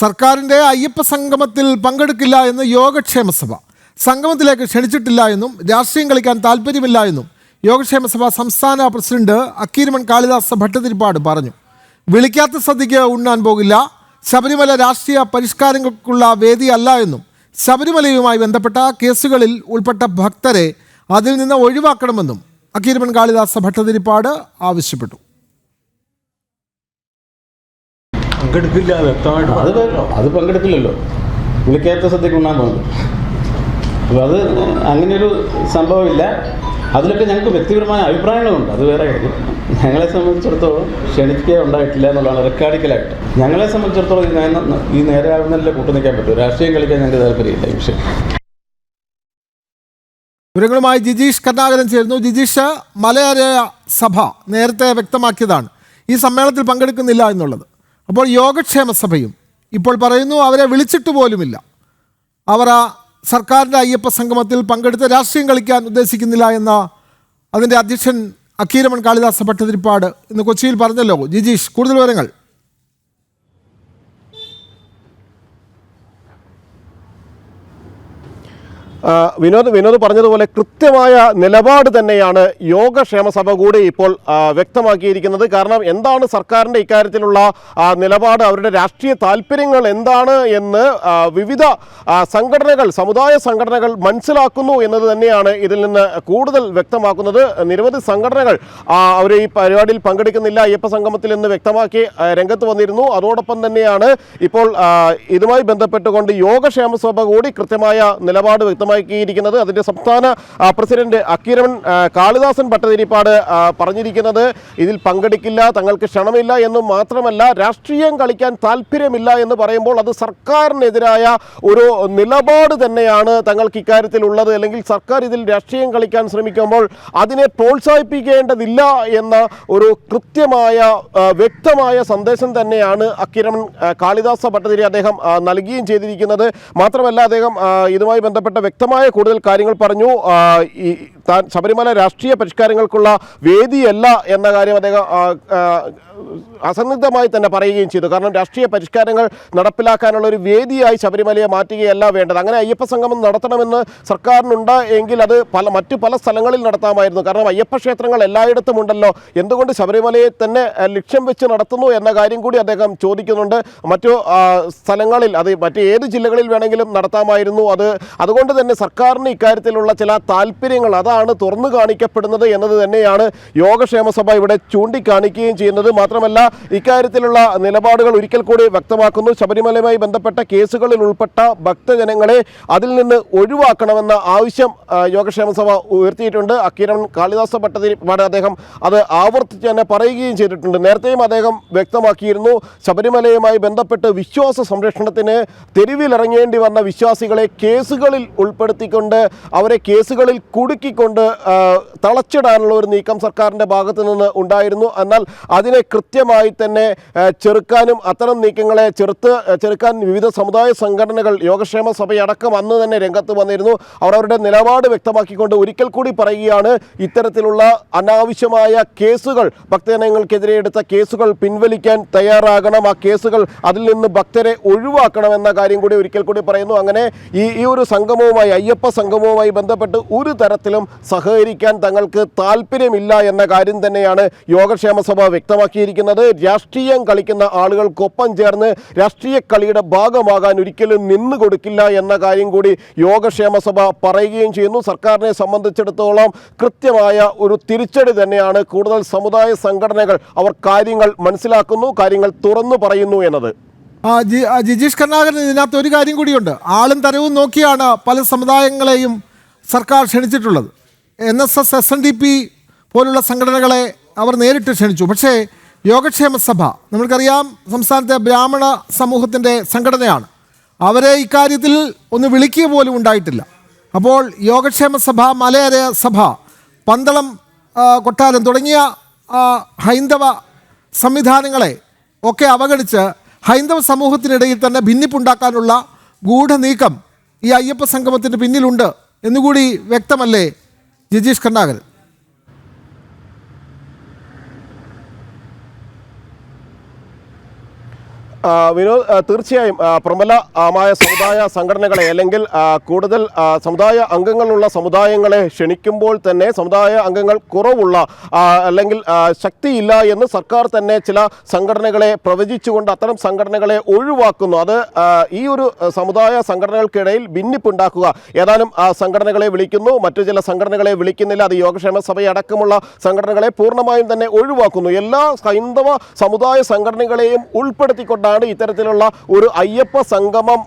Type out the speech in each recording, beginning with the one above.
സർക്കാരിന്റെ അയ്യപ്പ സംഗമത്തിൽ പങ്കെടുക്കില്ല എന്ന് യോഗക്ഷേമ സഭ. സംഗമത്തിലേക്ക് ക്ഷണിച്ചിട്ടില്ല എന്നും രാഷ്ട്രീയം കളിക്കാൻ താല്പര്യമില്ല എന്നും യോഗക്ഷേമ സഭ സംസ്ഥാന പ്രസിഡന്റ് അക്കീരമൺ കാളിദാസ ഭട്ടതിരിപ്പാട് പറഞ്ഞു. വിളിക്കാത്ത സദ്യക്ക് ഉണ്ണാൻ പോകില്ല. ശബരിമല രാഷ്ട്രീയ പരിഷ്കാരങ്ങൾക്കുള്ള വേദിയല്ല എന്നും ശബരിമലയുമായി ബന്ധപ്പെട്ട കേസുകളിൽ ഉൾപ്പെട്ട ഭക്തരെ അതിൽ നിന്ന് ഒഴിവാക്കണമെന്നും അക്കീരമൺ കാളിദാസ ഭട്ടതിരിപ്പാട് ആവശ്യപ്പെട്ടു. പങ്കെടുക്കില്ല വ്യക്തമായിട്ട് അത് അത് പങ്കെടുക്കില്ലല്ലോ. വിളിക്കാത്ത സദ്യക്ക് ഉണ്ണാൻ പോകുന്നു അപ്പോൾ അത് അങ്ങനെയൊരു സംഭവമില്ല. അതിലൊക്കെ ഞങ്ങൾക്ക് വ്യക്തിപരമായ അഭിപ്രായങ്ങളുണ്ട്. അത് വേറെ കാര്യം. ഞങ്ങളെ സംബന്ധിച്ചിടത്തോളം ക്ഷണിക്കുക ഉണ്ടായിട്ടില്ല എന്നുള്ളതാണ് റെക്കാർഡിക്കലായിട്ട് ഞങ്ങളെ സംബന്ധിച്ചിടത്തോളം ഈ നേരെയാവുന്നതിലെ കൂട്ടു നിൽക്കാൻ പറ്റും. രാഷ്ട്രീയം കളിക്കാൻ ഞങ്ങൾക്ക് താല്പര്യമില്ല ഈ വിഷയം. വിവരങ്ങളുമായി ജിജീഷ് കർണാകരൻ ചേരുന്നു. ജിജീഷ് മലയാള സഭ നേരത്തെ വ്യക്തമാക്കിയതാണ്. ഈ സമ്മേളനത്തിൽ പങ്കെടുക്കുന്നില്ല എന്നുള്ളത്. അപ്പോൾ യോഗക്ഷേമ സഭയും ഇപ്പോൾ പറയുന്നു അവരെ വിളിച്ചിട്ട് പോലുമില്ല. അവർ ആ സർക്കാരിന്റെ അയ്യപ്പ സംഗമത്തിൽ പങ്കെടുത്ത് രാഷ്ട്രീയം കളിക്കാൻ ഉദ്ദേശിക്കുന്നില്ല എന്ന അതിന്റെ അധ്യക്ഷൻ അക്കീരമൺ കാളിദാസ ഭട്ടതിരിപ്പാട് ഇന്ന് കൊച്ചിയിൽ പറഞ്ഞല്ലോ. ജിജീഷ് കൂടുതൽ വിവരങ്ങൾ. വിനോദ് വിനോദ് പറഞ്ഞതുപോലെ കൃത്യമായ നിലപാട് തന്നെയാണ് യോഗക്ഷേമ സഭ കൂടി ഇപ്പോൾ വ്യക്തമാക്കിയിരിക്കുന്നത്. കാരണം എന്താണ് സർക്കാരിന്റെ ഇക്കാര്യത്തിലുള്ള നിലപാട് അവരുടെ രാഷ്ട്രീയ താല്പര്യങ്ങൾ എന്താണ് എന്ന് വിവിധ സംഘടനകൾ സമുദായ സംഘടനകൾ മനസ്സിലാക്കുന്നു എന്നത് തന്നെയാണ് ഇതിൽ നിന്ന് കൂടുതൽ വ്യക്തമാക്കുന്നത്. നിരവധി സംഘടനകൾ അവർ ഈ പരിപാടിയിൽ പങ്കെടുക്കുന്നില്ല. അയ്യപ്പ സംഗമത്തിൽ എന്ന് വ്യക്തമാക്കി രംഗത്ത് വന്നിരുന്നു. അതോടൊപ്പം തന്നെയാണ് ഇപ്പോൾ ഇതുമായി ബന്ധപ്പെട്ടുകൊണ്ട് യോഗക്ഷേമസഭ കൂടി കൃത്യമായ നിലപാട് വ്യക്തമാക്കിയിരിക്കുന്നത് അതിന്റെ സംസ്ഥാന പ്രസിഡന്റ് അക്കീരമൺ കാളിദാസൻ ഭട്ടതിരിപ്പാട് പറഞ്ഞിരിക്കുന്നത് ഇതിൽ പങ്കെടുക്കില്ല തങ്ങൾക്ക് ക്ഷണമില്ല എന്നും മാത്രമല്ല രാഷ്ട്രീയം കളിക്കാൻ താല്പര്യമില്ല എന്ന് പറയുമ്പോൾ അത് സർക്കാരിനെതിരായ ഒരു നിലപാട് തന്നെയാണ് തങ്ങൾക്ക് ഇക്കാര്യത്തിൽ ഉള്ളത് അല്ലെങ്കിൽ സർക്കാർ ഇതിൽ രാഷ്ട്രീയം കളിക്കാൻ ശ്രമിക്കുമ്പോൾ അതിനെ പ്രോത്സാഹിപ്പിക്കേണ്ടതില്ല എന്ന ഒരു കൃത്യമായ വ്യക്തമായ സന്ദേശം തന്നെയാണ് അക്കിരമൺ ആ, കാളിദാസ ഭട്ടതിരി അദ്ദേഹം നൽകുകയും ചെയ്തിരിക്കുന്നത്. മാത്രമല്ല അദ്ദേഹം ഇതുമായി ബന്ധപ്പെട്ട വ്യക്തമായ കൂടുതൽ കാര്യങ്ങൾ പറഞ്ഞു. ഈ താൻ ശബരിമല രാഷ്ട്രീയ പരിഷ്കാരങ്ങൾക്കുള്ള വേദിയല്ല എന്ന കാര്യം അദ്ദേഹം അസന്നിഗ്ധമായി തന്നെ പറയുകയും ചെയ്തു. കാരണം രാഷ്ട്രീയ പരിഷ്കാരങ്ങൾ നടപ്പിലാക്കാനുള്ള ഒരു വേദിയായി ശബരിമലയെ മാറ്റുകയല്ല വേണ്ടത്. അങ്ങനെ അയ്യപ്പ സംഗമം നടത്തണമെന്ന് സർക്കാരിനുണ്ട് എങ്കിൽ അത് പല മറ്റു പല സ്ഥലങ്ങളിൽ നടത്താമായിരുന്നു. കാരണം അയ്യപ്പ ക്ഷേത്രങ്ങൾ എല്ലായിടത്തും ഉണ്ടല്ലോ. എന്തുകൊണ്ട് ശബരിമലയെ തന്നെ ലക്ഷ്യം വെച്ച് നടത്തുന്നു എന്ന കാര്യം കൂടി അദ്ദേഹം ചോദിക്കുന്നുണ്ട്. മറ്റു സ്ഥലങ്ങളിൽ അത് മറ്റ് ഏത് ജില്ലകളിൽ വേണമെങ്കിലും നടത്താമായിരുന്നു. അത് അതുകൊണ്ട് തന്നെ സർക്കാരിന് ഇക്കാര്യത്തിലുള്ള ചില താല്പര്യങ്ങൾ അതാണ് തുറന്നു കാണിക്കപ്പെടുന്നത് എന്നത് തന്നെയാണ് യോഗക്ഷേമ സഭ ഇവിടെ ചൂണ്ടിക്കാണിക്കുകയും ചെയ്യുന്നത്. മാത്രമല്ല ഇക്കാര്യത്തിലുള്ള നിലപാടുകൾ ഒരിക്കൽ കൂടി വ്യക്തമാക്കുന്നു. ശബരിമലയുമായി ബന്ധപ്പെട്ട കേസുകളിൽ ഉൾപ്പെട്ട ഭക്തജനങ്ങളെ അതിൽ നിന്ന് ഒഴിവാക്കണമെന്ന ആവശ്യം യോഗക്ഷേമ സഭ ഉയർത്തിയിട്ടുണ്ട്. അക്കിരൺ കാളിദാസ ഭട്ടതിരിപ്പാട് അദ്ദേഹം അത് ആവർത്തിച്ച് തന്നെ പറയുകയും ചെയ്തിട്ടുണ്ട്. നേരത്തെയും അദ്ദേഹം വ്യക്തമാക്കിയിരുന്നു ശബരിമലയുമായി ബന്ധപ്പെട്ട് വിശ്വാസ സംരക്ഷണത്തിന് തെരുവിലിറങ്ങേണ്ടി വന്ന വിശ്വാസികളെ കേസുകളിൽ ഉൾപ്പെടുത്തിക്കൊണ്ട് അവരെ കേസുകളിൽ കുടുക്കിക്കൊണ്ട് ആ, തളച്ചിടാനുള്ള ഒരു നീക്കം സർക്കാരിന്റെ ഭാഗത്തു നിന്ന് ഉണ്ടായിരുന്നു. എന്നാൽ അതിനെ കൃത്യമായി തന്നെ ചെറുക്കാനും അത്തരം നീക്കങ്ങളെ ചെറുത്ത് ചെറുക്കാൻ വിവിധ സമുദായ സംഘടനകൾ യോഗക്ഷേമ സഭയടക്കം അന്ന് തന്നെ രംഗത്ത് വന്നിരുന്നു. അവർ അവരുടെ നിലപാട് വ്യക്തമാക്കിക്കൊണ്ട് ഒരിക്കൽ കൂടി പറയുകയാണ് ഇത്തരത്തിലുള്ള അനാവശ്യമായ കേസുകൾ ഭക്തജനങ്ങൾക്കെതിരെ എടുത്ത കേസുകൾ പിൻവലിക്കാൻ തയ്യാറാകണം. ആ കേസുകൾ അതിൽ നിന്ന് ഭക്തരെ ഒഴിവാക്കണമെന്ന കാര്യം കൂടി ഒരിക്കൽ കൂടി പറയുന്നു. അങ്ങനെ ഈ ഈ ഒരു സംഗമവുമായി അയ്യപ്പ സംഗമവുമായി ബന്ധപ്പെട്ട് ഒരു തരത്തിലും സഹകരിക്കാൻ തങ്ങൾക്ക് താല്പര്യമില്ല എന്ന കാര്യം തന്നെയാണ് യോഗക്ഷേമ സഭ വ്യക്തമാക്കിയിരിക്കുന്നത്. രാഷ്ട്രീയം കളിക്കുന്ന ആളുകൾക്കൊപ്പം ചേർന്ന് രാഷ്ട്രീയ കളിയുടെ ഭാഗമാകാൻ ഒരിക്കലും നിന്നു കൊടുക്കില്ല എന്ന കാര്യം കൂടി യോഗക്ഷേമ സഭ പറയുകയും ചെയ്യുന്നു. സർക്കാരിനെ സംബന്ധിച്ചിടത്തോളം കൃത്യമായ ഒരു തിരിച്ചടി തന്നെയാണ് കൂടുതൽ സമുദായ സംഘടനകൾ അവർ കാര്യങ്ങൾ മനസ്സിലാക്കുന്നു കാര്യങ്ങൾ തുറന്നു പറയുന്നു എന്നത്. ജിജീഷ് കർണാകരൻ ഇതിനകത്ത് ഒരു കാര്യം കൂടിയുണ്ട്. ആളും തരവും നോക്കിയാണ് പല സമുദായങ്ങളെയും സർക്കാർ ക്ഷണിച്ചിട്ടുള്ളത്. N S S S N D P പോലുള്ള സംഘടനകളെ അവർ നേരിട്ട് ക്ഷണിച്ചു. പക്ഷേ യോഗക്ഷേമ സഭ നമ്മൾക്കറിയാം സംസ്ഥാനത്തെ ബ്രാഹ്മണ സമൂഹത്തിന്റെ സംഘടനയാണ്. അവരെ ഇക്കാര്യത്തിൽ ഒന്ന് വിളിക്കുക പോലും ഉണ്ടായിട്ടില്ല. അപ്പോൾ യോഗക്ഷേമ സഭ മലയര സഭ പന്തളം കൊട്ടാരം തുടങ്ങിയ ഹൈന്ദവ സംവിധാനങ്ങളെ ഒക്കെ അവഗണിച്ച് ഹൈന്ദവ സമൂഹത്തിനിടയിൽ തന്നെ ഭിന്നിപ്പുണ്ടാക്കാനുള്ള ഗൂഢനീക്കം ഈ അയ്യപ്പ സംഗമത്തിന്റെ പിന്നിലുണ്ട് എന്നുകൂടി വ്യക്തമല്ലേ? ജിജീഷ് കരുണാകരൻ ആ, ആ, വിനോദ് തീർച്ചയായും പ്രബലമായ സമുദായ സംഘടനകളെ അല്ലെങ്കിൽ കൂടുതൽ സമുദായ അംഗങ്ങളുള്ള സമുദായങ്ങളെ ക്ഷണിക്കുമ്പോൾ തന്നെ സമുദായ അംഗങ്ങൾ കുറവുള്ള അല്ലെങ്കിൽ ശക്തിയില്ല എന്ന് സർക്കാർ തന്നെ ചില സംഘടനകളെ പ്രവചിച്ചുകൊണ്ട് അത്തരം സംഘടനകളെ ഒഴിവാക്കുന്നു. അത് ഈ ഒരു സമുദായ സംഘടനകൾക്കിടയിൽ ഭിന്നിപ്പുണ്ടാക്കുക. ഏതാനും സംഘടനകളെ വിളിക്കുന്നു. മറ്റു ചില സംഘടനകളെ വിളിക്കുന്നില്ല. അത് യോഗക്ഷേമ സഭയടക്കമുള്ള സംഘടനകളെ പൂർണമായും തന്നെ ഒഴിവാക്കുന്നു. എല്ലാ ഹൈന്ദവ സമുദായ സംഘടനകളെയും ഉൾപ്പെടുത്തിക്കൊണ്ടാണ് ഇത്തരത്തിലുള്ള ഒരു അയ്യപ്പ സംഗമം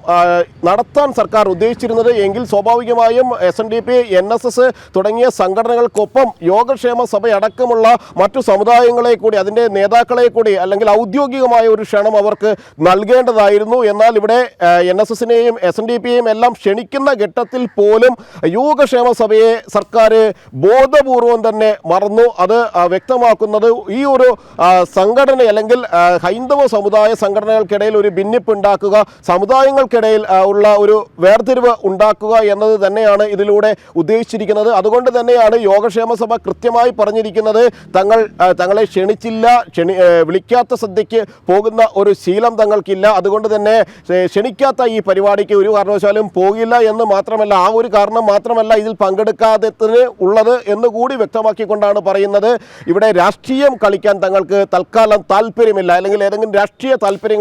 നടത്താൻ സർക്കാർ ഉദ്ദേശിച്ചിരുന്നത്. എങ്കിൽ സ്വാഭാവികമായും S N D P N S S തുടങ്ങിയ സംഘടനകൾക്കൊപ്പം യോഗക്ഷേമ സഭയടക്കമുള്ള മറ്റു സമുദായങ്ങളെ കൂടി അതിന്റെ നേതാക്കളെ കൂടി അല്ലെങ്കിൽ ഔദ്യോഗികമായ ഒരു ക്ഷണം അവർക്ക് നൽകേണ്ടതായിരുന്നു. എന്നാൽ ഇവിടെ എൻ എസ് എസിനെയും എസ് എൻ ഡി പിയെയും എല്ലാം ക്ഷണിക്കുന്ന ഘട്ടത്തിൽ പോലും യോഗക്ഷേമ സഭയെ സർക്കാർ ബോധപൂർവം തന്നെ മറന്നു. അത് വ്യക്തമാക്കുന്നത് ഈ ഒരു സംഘടന അല്ലെങ്കിൽ ഹൈന്ദവ സമുദായ സംഘടനകൾക്കിടയിൽ ഒരു ഭിന്നിപ്പുണ്ടാക്കുക സമുദായങ്ങൾക്കിടയിൽ ഉള്ള ഒരു വേർതിരിവ് ഉണ്ടാക്കുക എന്നത് തന്നെയാണ് ഇതിലൂടെ ഉദ്ദേശിച്ചിരിക്കുന്നത്. അതുകൊണ്ട് തന്നെയാണ് യോഗക്ഷേമ സഭ കൃത്യമായി പറഞ്ഞിരിക്കുന്നത് തങ്ങൾ തങ്ങളെ ക്ഷണിച്ചില്ല ക്ഷണി വിളിക്കാത്ത സദ്യക്ക് പോകുന്ന ഒരു ശീലം തങ്ങൾക്കില്ല. അതുകൊണ്ട് തന്നെ ക്ഷണിക്കാത്ത ഈ പരിപാടിക്ക് ഒരു കാരണവശാലും പോകില്ല എന്ന് മാത്രമല്ല ആ ഒരു കാരണം മാത്രമല്ല ഇതിൽ പങ്കെടുക്കാത്തതിന് ഉള്ളത് എന്ന് കൂടി വ്യക്തമാക്കിക്കൊണ്ടാണ് പറയുന്നത്. ഇവിടെ രാഷ്ട്രീയം കളിക്കാൻ തങ്ങൾക്ക് തൽക്കാലം താല്പര്യമില്ല. അല്ലെങ്കിൽ ഏതെങ്കിലും രാഷ്ട്രീയ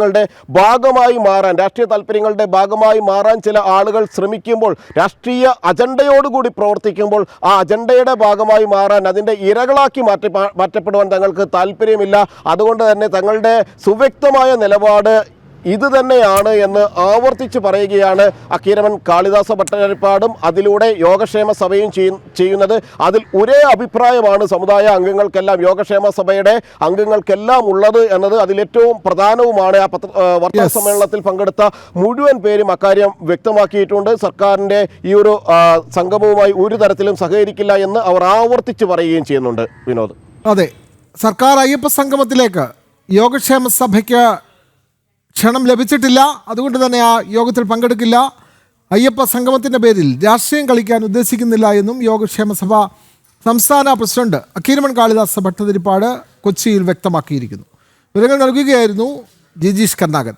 താല്പര്യങ്ങളുടെ ഭാഗമായി മാറാൻ രാഷ്ട്രീയ താല്പര്യങ്ങളുടെ ഭാഗമായി മാറാൻ ചില ആളുകൾ ശ്രമിക്കുമ്പോൾ രാഷ്ട്രീയ അജണ്ടയോടുകൂടി പ്രവർത്തിക്കുമ്പോൾ ആ അജണ്ടയുടെ ഭാഗമായി മാറാൻ അതിന്റെ ഇരകളാക്കി മാറ്റി മാറ്റപ്പെടുവാൻ തങ്ങൾക്ക് താല്പര്യമില്ല. അതുകൊണ്ട് തന്നെ തങ്ങളുടെ സുവ്യക്തമായ നിലപാട് ഇത് തന്നെയാണ് എന്ന് ആവർത്തിച്ച് പറയുകയാണ് അക്കീരമൻ കാളിദാസ ഭട്ടരിപ്പാടും അതിലൂടെ യോഗക്ഷേമ സഭയും ചെയ്യ- ചെയ്യുന്നത്. അതിൽ ഒരേ അഭിപ്രായമാണ് സമുദായ അംഗങ്ങൾക്കെല്ലാം. യോഗക്ഷേമ സഭയുടെ അംഗങ്ങൾക്കെല്ലാം ഉള്ളത് എന്നത് അതിലേറ്റവും പ്രധാനവുമാണ്. ആ പത്ര വാർത്താസമ്മേളനത്തിൽ വാർത്താ സമ്മേളനത്തിൽ പങ്കെടുത്ത മുഴുവൻ പേരും അക്കാര്യം വ്യക്തമാക്കിയിട്ടുണ്ട്. സർക്കാരിന്റെ ഈ ഒരു സംഗമവുമായി ഒരു തരത്തിലും സഹകരിക്കില്ല എന്ന് അവർ ആവർത്തിച്ച് പറയുകയും ചെയ്യുന്നുണ്ട്. വിനോദ്. അതെ. സർക്കാർ അയ്യപ്പ സംഗമത്തിലേക്ക് യോഗക്ഷേമ സഭയ്ക്ക് ക്ഷണം ലഭിച്ചിട്ടില്ല. അതുകൊണ്ട് തന്നെ ആ യോഗത്തിൽ പങ്കെടുക്കില്ല. അയ്യപ്പ സംഗമത്തിന്റെ പേരിൽ രാഷ്ട്രീയം കളിക്കാൻ ഉദ്ദേശിക്കുന്നില്ല എന്നും യോഗക്ഷേമ സഭ സംസ്ഥാന പ്രസിഡന്റ് അക്കീരമൺ കാളിദാസ് ഭട്ടതിരിപ്പാട് കൊച്ചിയിൽ വ്യക്തമാക്കിയിരിക്കുന്നു. വിവരങ്ങൾ നൽകുകയായിരുന്നു ജിജീഷ് കർണാകൻ